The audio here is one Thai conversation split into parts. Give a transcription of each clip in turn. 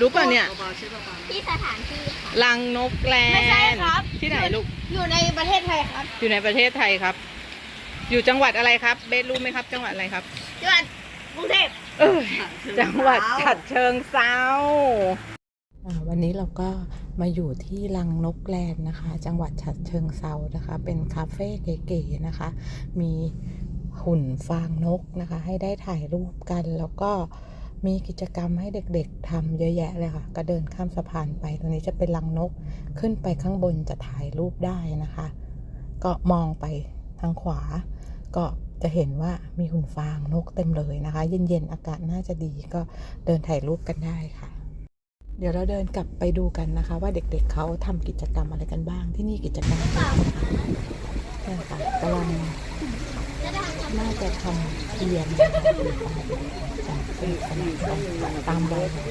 รู้ป่ะเนี่ย ที่สถานที่ค่ะ ลังนกแลนไม่ใช่ครับ ที่ไหนลูก อยู่ในประเทศไทยครับอยู่ในประเทศไทยครับ อยู่จังหวัดอะไรครับ เบสรู้ไหมครับ จังหวัดอะไรครับจังหวัดกรุงเทพ เอ้ยจังหวัดฉะเชิงเซา อ่าวันนี้เราก็มาอยู่ที่ลังนกแลนด์นะคะ จังหวัดฉะเชิงเซานะคะ เป็นคาเฟ่เก๋ๆนะคะ มีหุ่นฟางนกนะคะ ให้ได้ถ่ายรูปกันแล้วก็ มีกิจกรรมให้เด็กๆทำเยอะแยะเลยค่ะ ก็เดินข้ามสะพานไป ตรงนี้จะเป็นลังนก ขึ้นไปข้างบนจะถ่ายรูปได้นะคะ ก็มองไปทางขวา ก็จะเห็นว่ามีหุ่นฟางนกเต็มเลยนะคะ เย็นๆ อากาศน่าจะดีก็เดินถ่ายรูปกันได้ค่ะ เดี๋ยวเราเดินกลับไปดูกันนะคะ ว่าเด็กๆเขาทำกิจกรรมอะไรกันบ้างที่นี่กิจกรรมนะคะเนี่ค่ะกำลัง น่าจะทำเทียนจากเป็นสนามตามใบนี่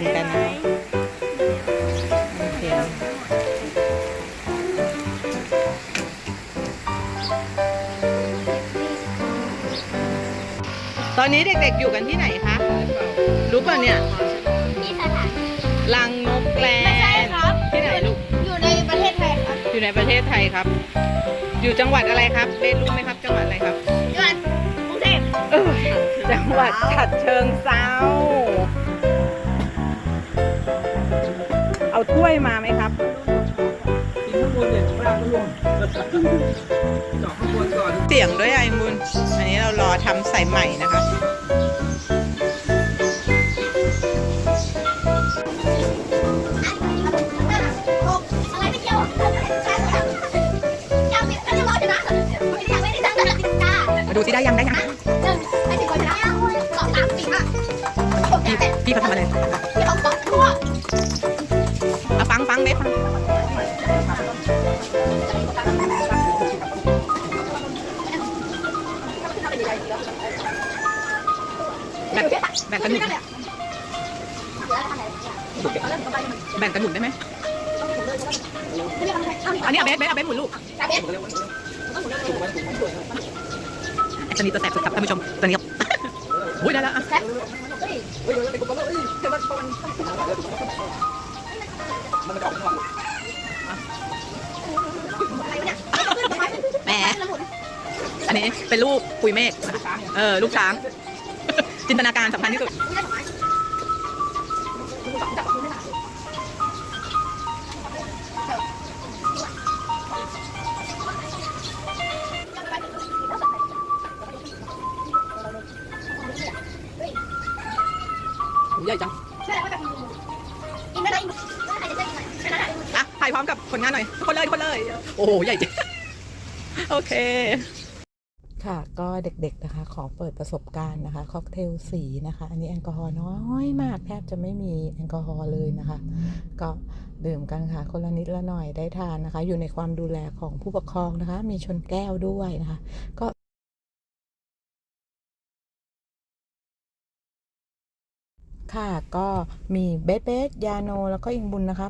นกันนะทำเทียนตอนนี้เด็กๆอยู่กันที่ไหนคะ รู้ป่ะเนี่ย ที่สถานที่ลังนกแลนไม่ใช่ครับที่ไหนลูก อยู่ในประเทศไทยครับอยู่ในประเทศไทยครับ อยู่จังหวัดอะไรครับเบสรู้ไหมครับจังหวัดอะไรครับ จังหวัดกรุงเทพเออจังหวัดฉะเชิงเซา วยมาไหมครับกินข้างบนเนี่ยปลาก็ลงเจาะข้างบนก่อนเสียงด้วยไอ้มุนอันนี้เรารอทำใส่ใหม่นะคะอะไรไม่เกี่ยวใช่ค่ะยังไม่ได้รอชนะไม่ได้ยังไม่ได้ตั้งแต่ติดตามาดูสิได้ยังได้ยังหนึ่งไม่ถึงคนชนะสองสามสี่ห้าหกเจ็ดแปดพี่เขาทำอะไร แบ่งแบ่งกันหมุนแบ่งกันหมุนได้ไหมอันนี้เอาเบสเบสเอาเบสหมุนลูกจับเบ็ดไอ้ตัวนี้ตัวแสบสุดครับท่านผู้ชมตัวนี้ครับอุ้ยได้แล้วอะแซ่บแหมอันนี้เป็นรูปปุยเมฆเออ ลูกช้าง จินตนาการสำคัญที่สุดใหญ่จังกินไม่ได้ใครจะได้กินไหมอะถ่ายพร้อมกับผลงานหน่อยทุกคนเลยทุกคนเลย โอ้โห ใหญ่จริง โอเค ค่ะก็เด็กๆนะคะขอเปิดประสบการณ์นะคะค็อกเทลสีนะคะ อันนี้แอลกอฮอล์น้อยมากแทบจะไม่มีแอลกอฮอล์เลยนะคะ ก็ดื่มกันค่ะ คนละนิดละหน่อยได้ทานนะคะ อยู่ในความดูแลของผู้ปกครองนะคะ มีชนแก้วด้วยนะคะ ก็ค่ะก็มีเบสเบสยาโน แล้วก็อิงบุญนะคะ